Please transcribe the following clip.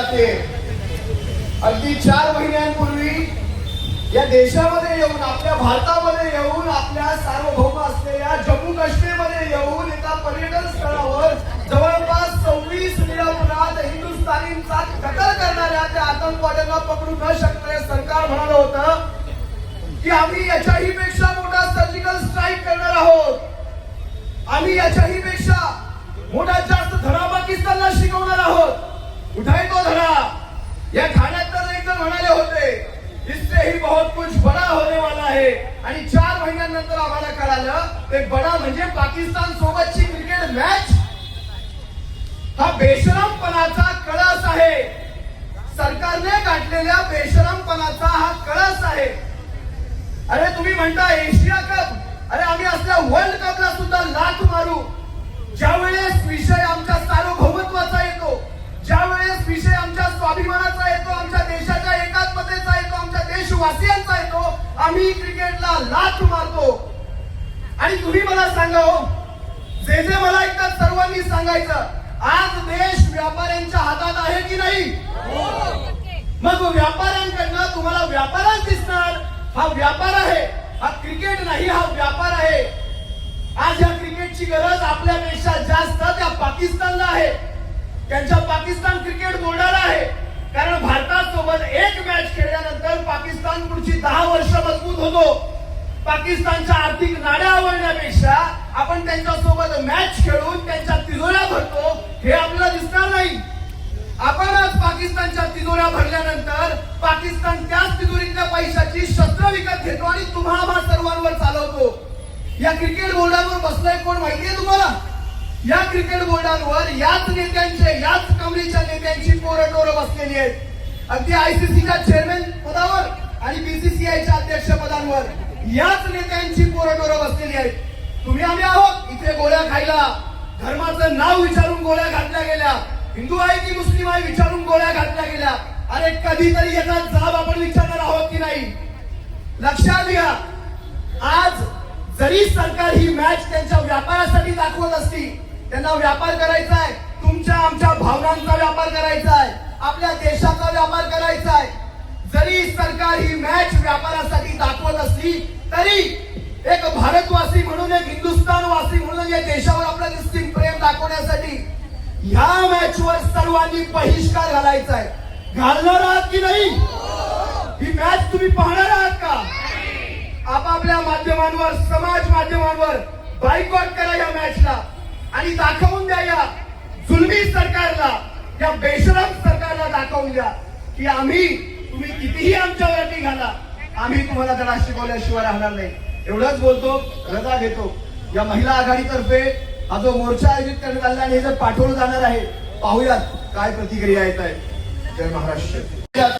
जाते. अगदी चार महिन्यांपूर्वी या देशामध्ये येऊन आपल्या भारतामध्ये येऊन आपल्या सार्वभौम असलेल्या जम्मू काश्मीरमध्ये येऊन एका पर्यटन स्थळावर जवळपास सव्वीस निरापराध हिंदुस्थानींचा कतल करणाऱ्या त्या आतंकवाद्यांना पकडू न शकणारे सरकार म्हणालं होतं की आम्ही याच्याही पेक्षा मोठा सर्जिकल स्ट्राईक करणार आहोत. आम्ही याच्याही पेक्षा मोठा जास्त धडा पाकिस्तानला शिकवणार आहोत. उठाई तो धरा. या ठाण्यात तर एक जण म्हणाले होते इससे ही बहुत कुछ बडा होने वाला है. आणि चार महिन्यानंतर आम्हाला कळालं ते बडा म्हणजे पाकिस्तान सोबतची क्रिकेट मॅच हा बेशरमपणाचा कळस आहे. सरकारने गाठलेल्या बेशरमपणाचा हा कळस आहे. अरे तुम्ही म्हणता एशिया कप? अरे आम्ही असल्या वर्ल्ड कपला सुद्धा लाथ मारू. ज्यावेळेस विषय देशवासियांचा येतो आम्ही क्रिकेटला लाच मारतो. आणि तुम्ही मला सांगा हो जे जे मला एकदा सर्वांनी सांगायचं आज देश व्यापाऱ्यांच्या हातात आहे की नाही? मग व्यापाऱ्यांकडनं तुम्हाला व्यापारच दिसणार. हा व्यापार आहे हा क्रिकेट नाही हा व्यापार आहे. आज या क्रिकेटची गरज आपल्यापेक्षा जास्त त्या पाकिस्तानला आहे. त्यांच्या पाकिस्तान क्रिकेट बोर्डाला आहे. कारण भारतासोबत एक मॅच खेळल्या पाकिस्तान पुढची दहा वर्ष मजबूत होतो. पाकिस्तानच्या आर्थिक नाड्या आवडण्यापेक्षा आपण त्यांच्यासोबत मॅच खेळून त्यांच्या तिजोऱ्या भरतो हे आपल्याला दिसणार नाही. आपण आज पाकिस्तानच्या तिजोऱ्या भरल्यानंतर पाकिस्तान त्याच तिजोरीतल्या पैशाची शस्त्र विकत घेतो आणि तुम्हाला सर्वांवर चालवतो. या क्रिकेट बोर्डावर बसलाय कोण माहितीये तुम्हाला? या क्रिकेट बोर्डांवर याच नेत्यांचे याच कमरेच्या नेत्यांची पोरं टोरं बसलेली आहेत. अगदी आयसीसीच्या चेअरमॅन बीसीसीआयच्या अध्यक्ष पदांवर याच नेत्यांची पोरं बसलेली आहेत. तुम्ही आम्ही आहोत इथे गोळ्या खायला. धर्माचं नाव विचारून गोळ्या घातल्या गेल्या. हिंदू आहे की मुस्लिम आहे विचारून गोळ्या घातल्या गेल्या. अरे कधीतरी याचा जाब आपण विचारणार आहोत की नाही? लक्षात घ्या. आज जरी सरकार ही मॅच त्यांच्या व्यापारासाठी दाखवत असती त्यांना व्यापार करायचा आहे. तुमच्या आमच्या भावनांचा व्यापार करायचा आहे. आपल्या देशाचा व्यापार करायचा आहे. जरी सरकार ही ह्या मॅचवर सर्वांनी बहिष्कार घालायचा आहे. घालणार आहात की नाही? ही मॅच तुम्ही पाहणार आहात का? आपापल्या माध्यमांवर समाज माध्यमांवर बायकॉट करा या मॅचला आणि दाखवून द्या या जुलमी सरकारला या बेशरम सरकारला दाखवून द्या की आम्ही तुम्ही कितीही आमच्यावरती घाला आम्ही तुम्हाला धडा शिकवल्याशिवाय राहणार नाही. एवढंच बोलतो रजा घेतो या महिला आघाडीतर्फे हा जो मोर्चा आयोजित करण्यात आला आणि हे जर पाठवलं जाणार आहे पाहूयात काय प्रतिक्रिया येत आहे. जय महाराष्ट्र.